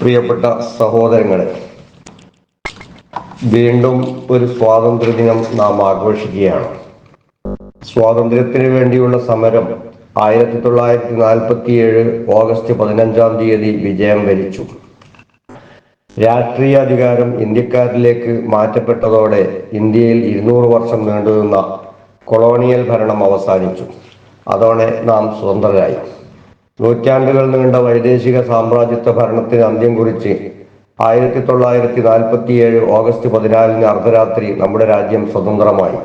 പ്രിയപ്പെട്ട സഹോദരങ്ങളെ വീണ്ടും ഒരു സ്വാതന്ത്ര്യ ദിനം നാം ആഘോഷിക്കുകയാണ്. സ്വാതന്ത്ര്യത്തിന് വേണ്ടിയുള്ള സമരം ആയിരത്തി തൊള്ളായിരത്തി നാൽപ്പത്തി ഏഴ് ഓഗസ്റ്റ് പതിനഞ്ചാം തീയതി വിജയം വരിച്ചു. രാഷ്ട്രീയ അധികാരം ഇന്ത്യക്കാരിലേക്ക് മാറ്റപ്പെട്ടതോടെ ഇന്ത്യയിൽ ഇരുന്നൂറ് വർഷം നീണ്ടുനിന്ന കൊളോണിയൽ ഭരണം അവസാനിച്ചു. അതോടെ നാം സ്വതന്ത്രരായി. നൂറ്റാണ്ടുകൾ നീണ്ട വൈദേശിക സാമ്രാജ്യത്വ ഭരണത്തിന് അന്ത്യം കുറിച്ച് ആയിരത്തി തൊള്ളായിരത്തി നാൽപ്പത്തിയേഴ് ഓഗസ്റ്റ് പതിനാലിന് അർദ്ധരാത്രി നമ്മുടെ രാജ്യം സ്വതന്ത്രമായി.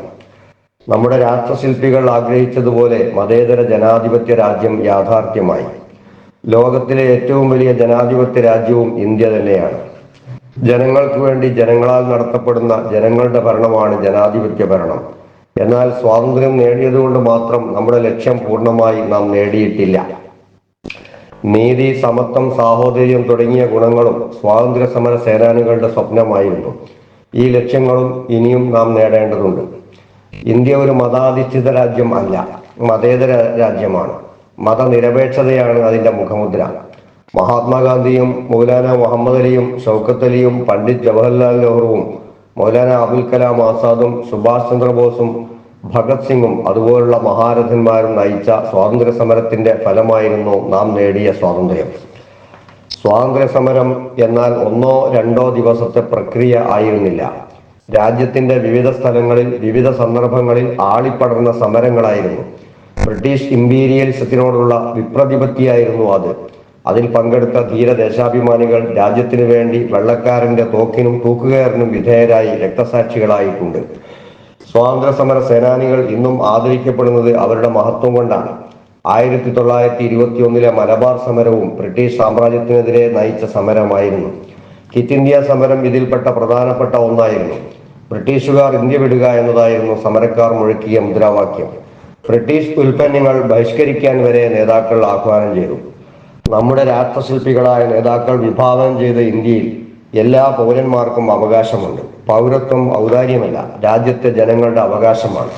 നമ്മുടെ രാഷ്ട്രശില്പികൾ ആഗ്രഹിച്ചതുപോലെ മതേതര ജനാധിപത്യ രാജ്യം യാഥാർത്ഥ്യമായി. ലോകത്തിലെ ഏറ്റവും വലിയ ജനാധിപത്യ രാജ്യവും ഇന്ത്യ തന്നെയാണ്. ജനങ്ങൾക്ക് വേണ്ടി ജനങ്ങളാൽ നടത്തപ്പെടുന്ന ജനങ്ങളുടെ ഭരണമാണ് ജനാധിപത്യ ഭരണം. എന്നാൽ സ്വാതന്ത്ര്യം നേടിയതുകൊണ്ട് മാത്രം നമ്മുടെ ലക്ഷ്യം പൂർണമായി നാം നേടിയിട്ടില്ല. നീതി സമത്വം സാഹോദര്യം തുടങ്ങിയ ഗുണങ്ങളും സ്വാതന്ത്ര്യ സമര സേനാനികളുടെ സ്വപ്നമായിരുന്നു. ഈ ലക്ഷ്യങ്ങളും ഇനിയും നാം നേടേണ്ടതുണ്ട്. ഇന്ത്യ ഒരു മതാധിഷ്ഠിത രാജ്യം അല്ല മതേതര രാജ്യമാണ്. മതനിരപേക്ഷതയാണ് അതിന്റെ മുഖമുദ്ര. മഹാത്മാഗാന്ധിയും മൗലാന മുഹമ്മദ് അലിയും ഷൗക്കത്ത് അലിയും പണ്ഡിറ്റ് ജവഹർലാൽ നെഹ്റുവും മൗലാന അബുൽ കലാം ആസാദും സുഭാഷ് ചന്ദ്രബോസും ഭഗത് സിംഗും അതുപോലുള്ള മഹാരഥന്മാരും നയിച്ച സ്വാതന്ത്ര്യ സമരത്തിന്റെ ഫലമായിരുന്നു നാം നേടിയ സ്വാതന്ത്ര്യം. സ്വാതന്ത്ര്യ സമരം എന്നാൽ ഒന്നോ രണ്ടോ ദിവസത്തെ പ്രക്രിയ ആയിരുന്നില്ല. രാജ്യത്തിന്റെ വിവിധ സ്ഥലങ്ങളിൽ വിവിധ സന്ദർഭങ്ങളിൽ ആളിപ്പടർന്ന സമരങ്ങളായിരുന്നു. ബ്രിട്ടീഷ് ഇമ്പീരിയലിസത്തിനോടുള്ള വിപ്രതിപത്തിയായിരുന്നു അത്. അതിൽ പങ്കെടുത്ത ധീര ദേശാഭിമാനികൾ രാജ്യത്തിനു വേണ്ടി വെള്ളക്കാരന്റെ തോക്കിനും തൂക്കുകയറിനും വിധേയരായി രക്തസാക്ഷികളായിട്ടുണ്ട്. സ്വാതന്ത്ര്യ സമര സേനാനികൾ ഇന്നും ആദരിക്കപ്പെടുന്നത് അവരുടെ മഹത്വം കൊണ്ടാണ്. ആയിരത്തി തൊള്ളായിരത്തി ഇരുപത്തി ഒന്നിലെ മലബാർ സമരവും ബ്രിട്ടീഷ് സാമ്രാജ്യത്തിനെതിരെ നയിച്ച സമരമായിരുന്നു. കിറ്റ് ഇന്ത്യ സമരം ഇതിൽപ്പെട്ട പ്രധാനപ്പെട്ട ഒന്നായിരുന്നു. ബ്രിട്ടീഷുകാർ ഇന്ത്യ വിടുക എന്നതായിരുന്നു സമരക്കാർ മുഴക്കിയ മുദ്രാവാക്യം. ബ്രിട്ടീഷ് ഉൽപ്പന്നങ്ങൾ ബഹിഷ്കരിക്കാൻ വരെ നേതാക്കൾ ആഹ്വാനം ചെയ്തു. നമ്മുടെ രാഷ്ട്രശില്പികളായ നേതാക്കൾ വിഭാവനം ചെയ്ത ഇന്ത്യയിൽ എല്ലാ പൗരന്മാർക്കും അവകാശമുണ്ട്. പൗരത്വം ഔദാര്യമല്ല രാജ്യത്തെ ജനങ്ങളുടെ അവകാശമാണ്.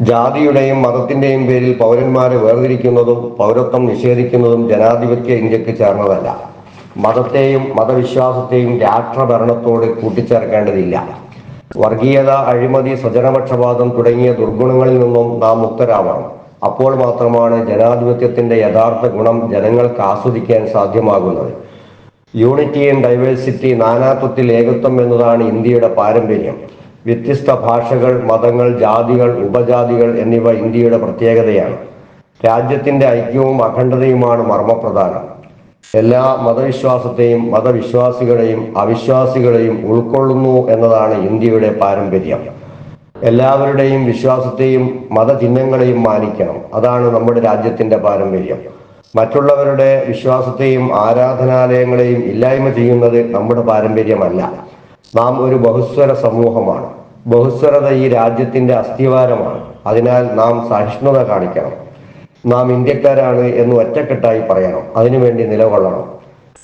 ജാതിയുടെയും മതത്തിന്റെയും പേരിൽ പൗരന്മാരെ വേർതിരിക്കുന്നതും പൗരത്വം നിഷേധിക്കുന്നതും ജനാധിപത്യ ഇന്ത്യയ്ക്ക് ചേർന്നതല്ല. മതത്തെയും മതവിശ്വാസത്തെയും രാഷ്ട്രഭരണത്തോട് കൂട്ടിച്ചേർക്കേണ്ടതില്ല. വർഗീയത അഴിമതി സ്വജനപക്ഷപാതം തുടങ്ങിയ ദുർഗുണങ്ങളിൽ നിന്നും നാം മുക്തരാവണം. അപ്പോൾ മാത്രമാണ് ജനാധിപത്യത്തിന്റെ യഥാർത്ഥ ഗുണം ജനങ്ങൾക്ക് ആസ്വദിക്കാൻ സാധ്യമാകുന്നത്. യൂണിറ്റി ആൻഡ് ഡൈവേഴ്സിറ്റി നാനാത്വത്തിൽ ഏകത്വം എന്നതാണ് ഇന്ത്യയുടെ പാരമ്പര്യം. വ്യത്യസ്ത ഭാഷകൾ മതങ്ങൾ ജാതികൾ ഉപജാതികൾ എന്നിവ ഇന്ത്യയുടെ പ്രത്യേകതയാണ്. രാജ്യത്തിന്റെ ഐക്യവും അഖണ്ഡതയുമാണ് മർമ്മപ്രധാനം. എല്ലാ മതവിശ്വാസത്തെയും മതവിശ്വാസികളെയും അവിശ്വാസികളെയും ഉൾക്കൊള്ളുന്നു എന്നതാണ് ഇന്ത്യയുടെ പാരമ്പര്യം. എല്ലാവരുടെയും വിശ്വാസത്തെയും മതചിഹ്നങ്ങളെയും മാനിക്കണം. അതാണ് നമ്മുടെ രാജ്യത്തിന്റെ പാരമ്പര്യം. മറ്റുള്ളവരുടെ വിശ്വാസത്തെയും ആരാധനാലയങ്ങളെയും ഇല്ലായ്മ ചെയ്യുന്നത് നമ്മുടെ പാരമ്പര്യമല്ല. നാം ഒരു ബഹുസ്വര സമൂഹമാണ്. ബഹുസ്വരത ഈ രാജ്യത്തിന്റെ അസ്ഥിവാരമാണ്. അതിനാൽ നാം സഹിഷ്ണുത കാണിക്കണം. നാം ഇന്ത്യക്കാരാണ് എന്ന് ഒറ്റക്കെട്ടായി പറയണം. അതിനുവേണ്ടി നിലകൊള്ളണം.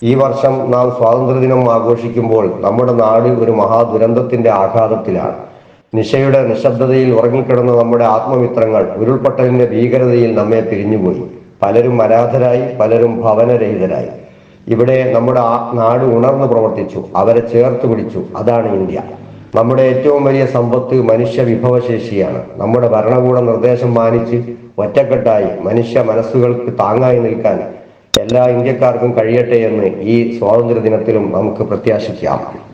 ഈ വർഷം നാം സ്വാതന്ത്ര്യദിനം ആഘോഷിക്കുമ്പോൾ നമ്മുടെ നാട് ഒരു മഹാദുരന്തത്തിന്റെ ആഘാതത്തിലാണ്. നിശയുടെ നിശബ്ദതയിൽ ഉറങ്ങിക്കിടന്ന നമ്മുടെ ആത്മമിത്രങ്ങൾ ഉരുൾപൊട്ടലിന്റെ ഭീകരതയിൽ നമ്മെ പിരിഞ്ഞുപോയി. പലരും അനാഥരായി പലരും ഭവനരഹിതരായി. ഇവിടെ നമ്മുടെ നാട് ഉണർന്നു പ്രവർത്തിച്ചു അവരെ ചേർത്ത് പിടിച്ചു. അതാണ് ഇന്ത്യ. നമ്മുടെ ഏറ്റവും വലിയ സമ്പത്ത് മനുഷ്യ വിഭവശേഷിയാണ്. നമ്മുടെ ഭരണകൂട നിർദ്ദേശം മാനിച്ച് ഒറ്റക്കെട്ടായി മനുഷ്യ മനസ്സുകൾക്ക് താങ്ങായി നിൽക്കാൻ എല്ലാ ഇന്ത്യക്കാർക്കും കഴിയട്ടെ എന്ന് ഈ സ്വാതന്ത്ര്യ ദിനത്തിലും നമുക്ക് പ്രത്യാശിക്കാം.